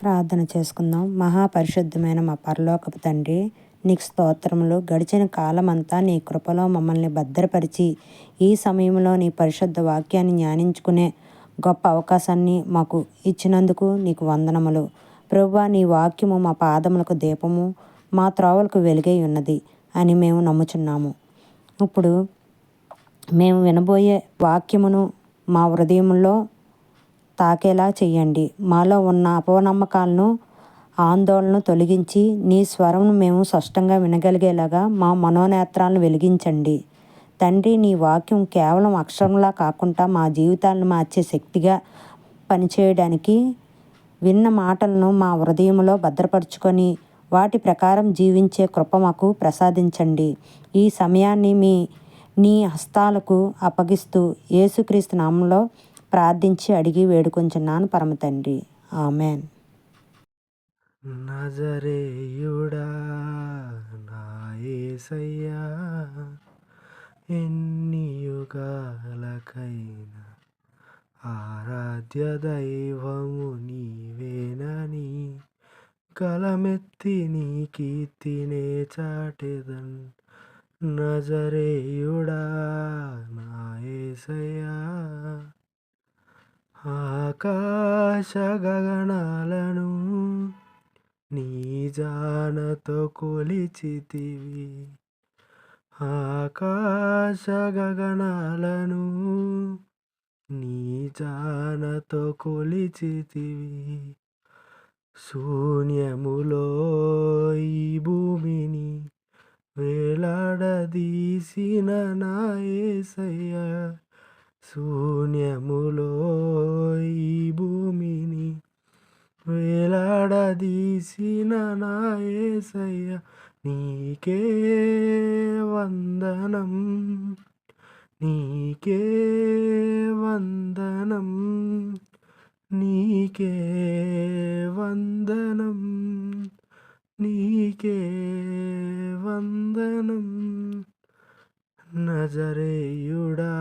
ప్రార్థన చేసుకుందాం. మహాపరిశుద్ధమైన మా పరలోకపు తండ్రి నీకు స్తోత్రములు. గడిచిన కాలమంతా నీ కృపలో మమ్మల్ని భద్రపరిచి ఈ సమయంలో నీ పరిశుద్ధ వాక్యాన్ని జ్ఞానించుకునే గొప్ప అవకాశాన్ని మాకు ఇచ్చినందుకు నీకు వందనములు. ప్రభు నీ వాక్యము మా పాదములకు దీపము మా త్రోవలకు వెలుగై ఉన్నది అని మేము నమ్ముచున్నాము. ఇప్పుడు మేము వినబోయే వాక్యమును మా హృదయంలో తాకేలా చేయండి మాలో ఉన్న అపనమ్మకాలను ఆందోళనను తొలగించి నీ స్వరంను మేము స్పష్టంగా వినగలిగేలాగా మా మనోనేత్రాలను వెలిగించండి. తండ్రి నీ వాక్యం కేవలం అక్షరంలా కాకుండా మా జీవితాలను మార్చే శక్తిగా పనిచేయడానికి విన్న మాటలను మా హృదయంలో భద్రపరుచుకొని వాటి ప్రకారం జీవించే కృప మాకు ప్రసాదించండి. ఈ సమయాన్ని మీ నీ హస్తాలకు అప్పగిస్తూ యేసుక్రీస్తు నామంలో ప్రార్థించి అడిగి వేడుకొంచున్నాను పరమ తండ్రి. ఆమెన్. నజరేయుడా నా ఎన్ని యుగాలకైనా ఆరాధ్య దైవము నీవేనని కలమెత్తి నీ కీర్తినే చాటెదన్ నజరేయుడా నాయేసయ్యా ఆకాశ గగనాలను నీ జానతో కొలిచితివి. ఆకాశ గగనాలను నీ జానతో కొలిచితివి. శూన్యములో ఈ భూమిని వేలాడదీసిన నా శూన్యములో ఈ భూమిని వేలాడదీసిన నాయసయ్య నీకే వందనం. నీకే వందనం. నీకే వందనం. నీకే వందనం. నజరేయుడా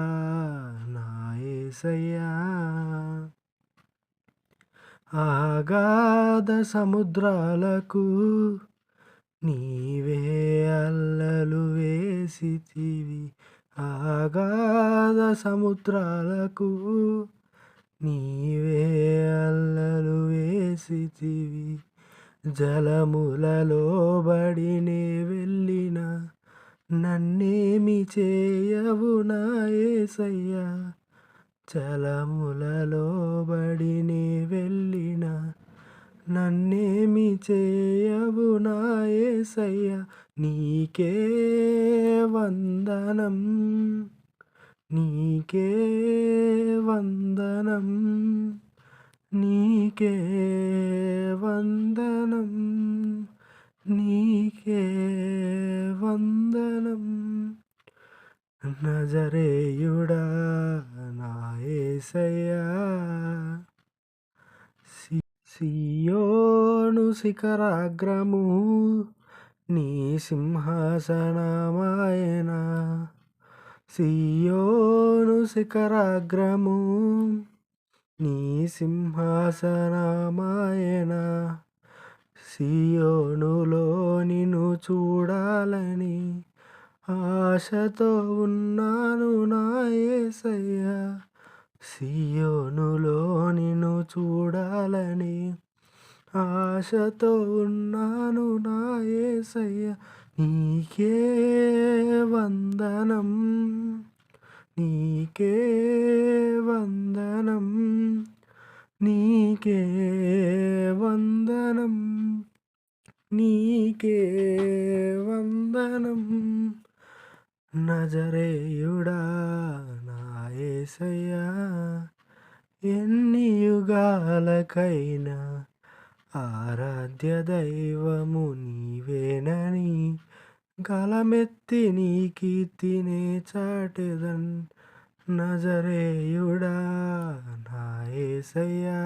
నా ఆగాధ సముద్రాలకు నీవే అల్లలు వేసితివి. ఆగాధ సముద్రాలకు నీవే అల్లలు వేసితివి. జలములలో బడినే వెళ్ళిన నన్నేమి చేయవు నా ఏసయ్యా. చలములలో బడిని వెళ్ళిన నన్నేమి చేయవు నా ఏసయ్య నీకే వందనం. నీకే వందనం. నీకే వందనం. నీకే వందనం. నజరేయుడా నా యేసయ్యా సియోను శిఖరాగ్రము నీ సింహాసనమాయన. సియోను శిఖరాగ్రము నీ సింహాసనమాయన. సియోనులో నిన్ను చూడాలని ఆశతో ఉన్నాను నా ఏసయ్యా. సియోనులో నిన్ను చూడాలని ఆశతో ఉన్నాను నా ఏసయ్య. నీకే వందనం నీకే వందనం నీకే వందనం నీకే వందనం. నజరేయుడా నాయసయ్యా ఎన్ని యుగాలకైనా ఆరాధ్య దైవము నీవేనని గలమెత్తి నీ కీర్తినే చాటెదన్. నజరేయుడా నాయసయ్యా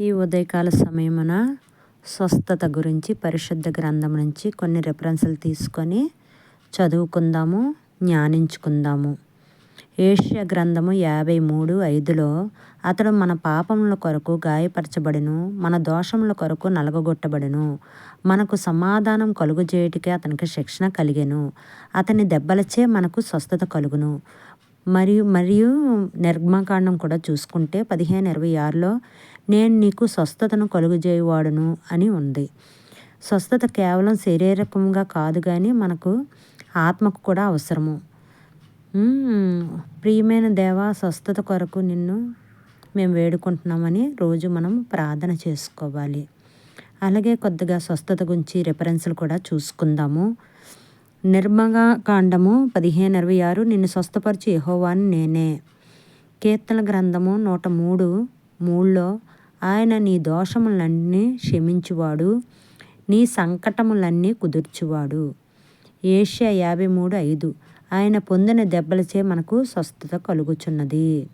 ఈ ఉదయకాల సమయమున స్వస్థత గురించి పరిశుద్ధ గ్రంథం నుంచి కొన్ని రెఫరెన్సులు తీసుకొని చదువుకుందాము జ్ఞానించుకుందాము. ఏషియా గ్రంథము యాభై మూడు ఐదులో అతడు మన పాపముల కొరకు గాయపరచబడును మన దోషముల కొరకు నలగగొట్టబడును. మనకు సమాధానం కలుగుజేయుటికే అతనికి శిక్షణ కలిగెను. అతని దెబ్బలచే మనకు స్వస్థత కలుగును. మరియు మరియు నిర్మాకాండం కూడా చూసుకుంటే పదిహేను ఇరవై ఆరులో నేను నీకు స్వస్థతను కలుగుజేయువాడును అని ఉంది. స్వస్థత కేవలం శారీరకంగా కాదు కానీ మనకు ఆత్మకు కూడా అవసరము. ప్రియమైన దేవ స్వస్థత కొరకు నిన్ను మేము వేడుకుంటున్నామని రోజు మనం ప్రార్థన చేసుకోవాలి. అలాగే కొద్దిగా స్వస్థత గురించి రెఫరెన్స్లు కూడా చూసుకుందాము. నిర్మగా కాండము పదిహేను ఇరవై ఆరు నిన్ను స్వస్థపరచు యహోవాన్ నేనే. కీర్తన గ్రంథము నూట మూడు మూడులో ఆయన నీ దోషములన్నీ క్షమించువాడు నీ సంకటములన్నీ కుదుర్చువాడు. ఏషియా యాభై మూడు ఐదు. ఆయన పొందిన దెబ్బలచే మనకు స్వస్థత కలుగుచున్నది.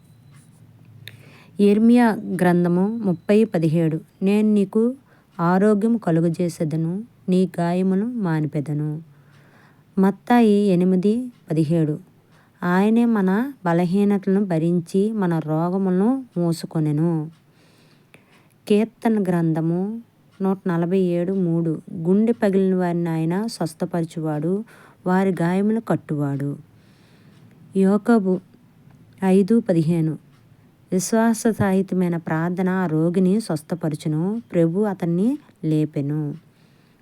ఇర్మియా గ్రంథము ముప్పై పదిహేడు. నేను నీకు ఆరోగ్యం కలుగజేసేదను నీ గాయమును మానిపెదను. మత్తాయి ఎనిమిది పదిహేడు. ఆయనే మన బలహీనతలను భరించి మన రోగములను మూసుకొనెను. కీర్తన గ్రంథము నూట నలభై ఏడు మూడు. గుండె పగిలిన వారిని ఆయన స్వస్థపరచువాడు. వారి గాయములు కట్టువాడు. యోకబు ఐదు పదిహేను. విశ్వాస సాహిత్యమైన ప్రార్థన ఆ రోగిని స్వస్థపరచును. ప్రభు అతన్ని లేపెను.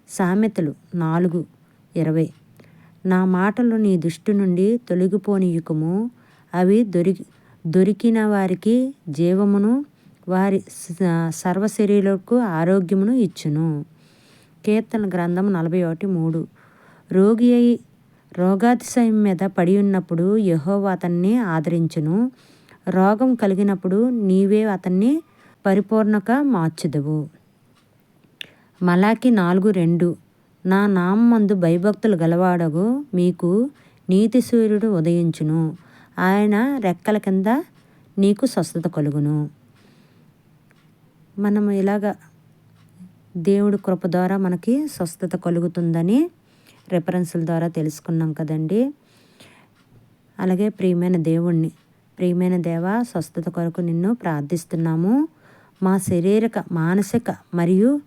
సామెతలు నాలుగు ఇరవై. నా మాటలు నీ దృష్టి నుండి తొలగిపోనీయుకము. అవి దొరికి దొరికిన వారికి జీవమును వారి సర్వ శరీరకు ఆరోగ్యమును ఇచ్చును. కీర్తన గ్రంథం నలభై ఒకటి మూడు. రోగి అయి రోగాతిశయం మీద పడి ఉన్నప్పుడు యెహోవా అతన్ని ఆదరించును. రోగం కలిగినప్పుడు నీవే అతన్ని పరిపూర్ణక మార్చుదువు. మలాకి నాలుగు రెండు. నా నామందు భయభక్తులు గలవాడగు మీకు నీతి సూర్యుడు ఉదయించును. ఆయన రెక్కల కింద నీకు స్వస్థత కలుగును. మనం ఇలాగ దేవుడి కృప ద్వారా మనకి స్వస్థత కలుగుతుందని రెఫరెన్సుల ద్వారా తెలుసుకున్నాం కదండి. అలాగే ప్రియమైన దేవుణ్ణి ప్రియమైన దేవ స్వస్థత కొరకు నిన్ను ప్రార్థిస్తున్నాము. మా శారీరక మానసిక మరియు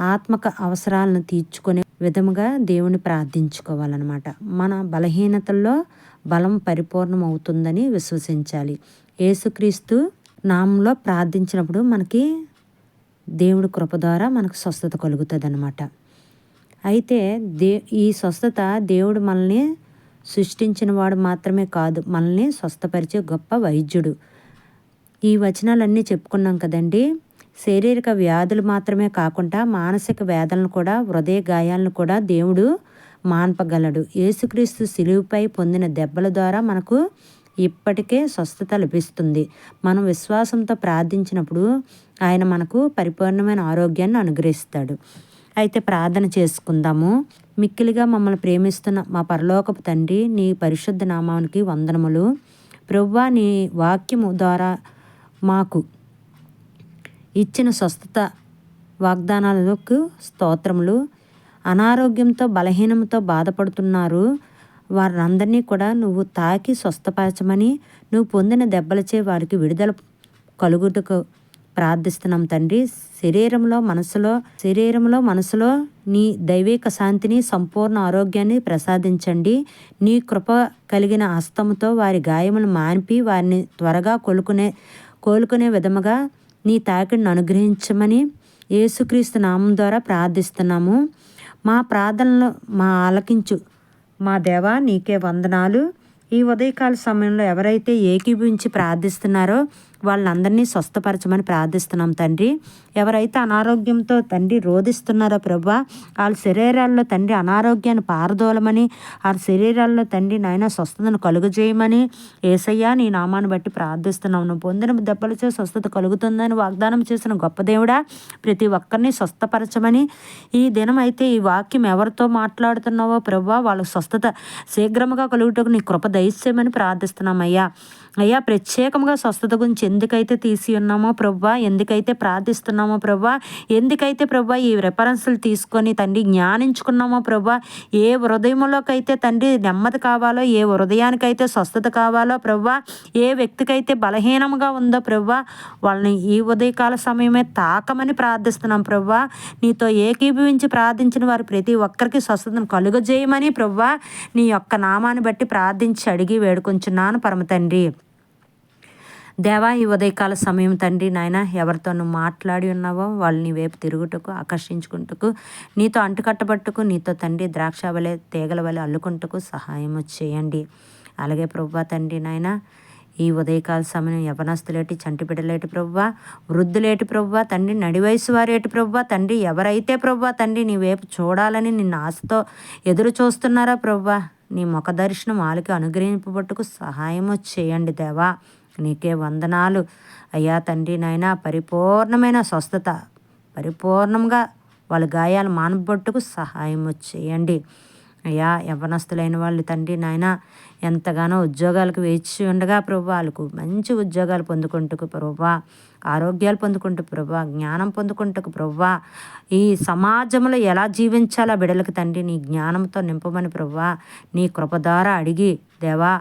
ఆత్మక అవసరాలను తీర్చుకునే విధముగా దేవుని ప్రార్థించుకోవాలన్నమాట. మన బలహీనతల్లో బలం పరిపూర్ణం అవుతుందని విశ్వసించాలి. యేసుక్రీస్తు నామంలో ప్రార్థించినప్పుడు మనకి దేవుడి కృప ద్వారా మనకు స్వస్థత కలుగుతుంది అనమాట అయితే దే ఈ స్వస్థత దేవుడు మనల్ని సృష్టించిన వాడు మాత్రమే కాదు మనల్ని స్వస్థపరిచే గొప్ప వైద్యుడు. ఈ వచనాలన్నీ చెప్పుకున్నాం కదండి. శారీరక వ్యాధులు మాత్రమే కాకుండా మానసిక వేదనలు కూడా హృదయ గాయాలను కూడా దేవుడు మాన్పగలడు. యేసుక్రీస్తు సిలువుపై పొందిన దెబ్బల ద్వారా మనకు ఇప్పటికే స్వస్థత లభిస్తుంది. మనం విశ్వాసంతో ప్రార్థించినప్పుడు ఆయన మనకు పరిపూర్ణమైన ఆరోగ్యాన్ని అనుగ్రహిస్తాడు. అయితే ప్రార్థన చేసుకుందాము. మిక్కిలిగా మమ్మల్ని ప్రేమిస్తున్న మా పరలోకపు తండ్రి నీ పరిశుద్ధ నామానికి వందనములు. ప్రవ్వా నీ వాక్యము ద్వారా మాకు ఇచ్చిన స్వస్థత వాగ్దానాలకు స్తోత్రములు. అనారోగ్యంతో బలహీనంతో బాధపడుతున్నారు. వారందరినీ కూడా నువ్వు తాకి స్వస్థపరచమని నువ్వు పొందిన దెబ్బలచే వారికి విడుదల కలుగుటకు ప్రార్థిస్తున్నాం తండ్రి. శరీరంలో మనసులో శరీరంలో మనసులో నీ దైవిక శాంతిని సంపూర్ణ ఆరోగ్యాన్ని ప్రసాదించండి. నీ కృప కలిగిన హస్తముతో వారి గాయములు మాన్పి వారిని త్వరగా కోలుకునే కోలుకునే విధముగా నీ తాకిడిని అనుగ్రహించమని యేసుక్రీస్తు నామం ద్వారా ప్రార్థిస్తున్నాము. మా ప్రార్థనలు మా ఆలకించు మా దేవా నీకే వందనాలు. ఈ ఉదయకాల సమయంలో ఎవరైతే ఏకీభవించి ప్రార్థిస్తున్నారో వాళ్ళందరినీ స్వస్థపరచమని ప్రార్థిస్తున్నాం తండ్రి. ఎవరైతే అనారోగ్యంతో తండ్రి రోధిస్తున్నారో ప్రభా వాళ్ళ శరీరాల్లో తండ్రి అనారోగ్యాన్ని పారదోలమని వాళ్ళ శరీరాల్లో తండ్రి నాయన స్వస్థతను కలుగజేయమని ఏసయ్యా నీ నామాన్ని బట్టి ప్రార్థిస్తున్నాం. నువ్వు పొందిన దెబ్బలచే స్వస్థత కలుగుతుందని వాగ్దానం చేసిన గొప్ప దేవుడా ప్రతి ఒక్కరిని స్వస్థపరచమని ఈ దినం అయితే ఈ వాక్యం ఎవరితో మాట్లాడుతున్నావో ప్రభా వాళ్ళ స్వస్థత శీఘ్రముగా కలుగుటకు నీ కృప దయచేయమని ప్రార్థిస్తున్నామయ్యా అయ్యా ప్రత్యేకంగా స్వస్థత గురించి ఎందుకైతే తీసి ఉన్నామో ప్రభా ఎందుకైతే ప్రార్థిస్తున్నామో ప్రభా ఎందుకైతే ప్రభా ఈ రెఫరెన్స్లు తీసుకొని తండ్రి జ్ఞానించుకున్నామో ప్రభా ఏ హృదయంలోకైతే తండ్రి నెమ్మది కావాలో ఏ హృదయానికైతే స్వస్థత కావాలో ప్రభా ఏ వ్యక్తికైతే బలహీనంగా ఉందో ప్రభా వాళ్ళని ఈ ఉదయకాల సమయమే తాకమని ప్రార్థిస్తున్నాం ప్రభా నీతో ఏకీభవించి ప్రార్థించిన వారు ప్రతి ఒక్కరికి స్వస్థతను కలుగజేయమని ప్రభా నీ యొక్క నామాన్ని బట్టి ప్రార్థించి అడిగి వేడుకొంచున్నాను పరమ తండ్రి. దేవా ఈ ఉదయకాల సమయం తండ్రి నాయన ఎవరితో నువ్వు మాట్లాడి ఉన్నావో వాళ్ళని వైపు తిరుగుటకు ఆకర్షించుకుంటకు నీతో అంటుకట్టబట్టుకు నీతో తండ్రి ద్రాక్ష వలె తీగల వలె అల్లుకుంటకు సహాయం చేయండి. అలాగే ప్రభా తండ్రి నాయన ఈ ఉదయకాల సమయం యవనస్తులేటి చంటి బిడ్డలేటి ప్రవ్వా వృద్ధులేటి ప్రవ్వా తండ్రి నడివయసు వారేటి ప్రవ్వా తండ్రి ఎవరైతే ప్రవ్వా తండ్రి నీ వైపు చూడాలని నిన్ను ఆశతో ఎదురు చూస్తున్నారా ప్రవ్వా నీ ముఖ దర్శనం వాళ్ళకి అనుగ్రహింపబట్టుకు సహాయము చేయండి దేవా. నీకే వందనాలు. అయ్యా తండ్రి నాయన పరిపూర్ణమైన స్వస్థత పరిపూర్ణంగా వాళ్ళ గాయాలు మానబొట్టుకు సహాయం చేయండి. అయ్యా యవనస్తులైన వాళ్ళు తండ్రి నాయన ఎంతగానో ఉద్యోగాలకు వేచి ఉండగా ప్రభు వాళ్ళకు మంచి ఉద్యోగాలు పొందుకుంటుకు ప్రభా ఆరోగ్యాలు పొందుకుంటూ ప్రభా జ్ఞానం పొందుకుంటుకు ప్రభా ఈ సమాజంలో ఎలా జీవించాలో బిడలకు తండ్రి నీ జ్ఞానంతో నింపమని ప్రభా నీ కృప ద్వారా అడిగి దేవా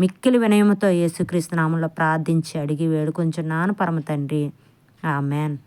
మిక్కిలి వినయముతో యేసుక్రీస్తు నామంలో ప్రార్థించి అడిగి వేడుకొంచున్నాను పరమ తండ్రి. ఆమెన్.